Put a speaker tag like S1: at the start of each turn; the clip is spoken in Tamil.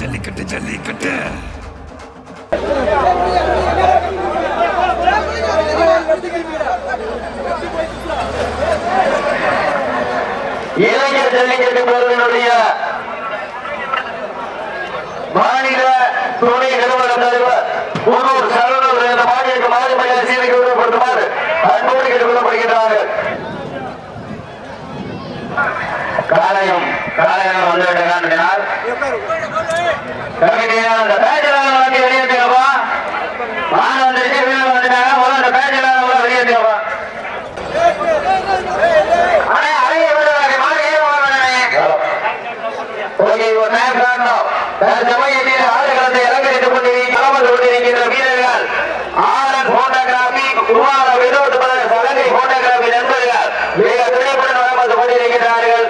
S1: ஜல்லிக்கட்டு ஜல்லிக்கட்டு.
S2: இளைஞர் ஜல்லிக்கட்டு பேரவையினுடைய மாநில துணை நிறுவன தலைவர் உள்ளூர் சரவணர் என்ற மாநில மாநில மரியாதை சீருக்கு விரும்பப்படுத்துமாறு அன்போடு கேட்டுக்கொள்ளப்படுகிறார்கள் காலையும் காலையும் வந்து காட்டினார் கமிட்டியார் அந்த பேச்சலாக வந்து வெளியேற்றுங்கப்பா மாணவ வந்துருச்சு வீடு வந்துட்டாங்க. முதல்ல அந்த பேச்சலாக வெளியேற்றுங்கப்பா அண்ணே, அழகிய கொண்டிருக்கிற வீரர்கள். ஆரன் போட்டோகிராபி குமார வினோத் போட்டோகிராபி நண்பர்கள். மிக கொண்டிருக்கிறார்கள்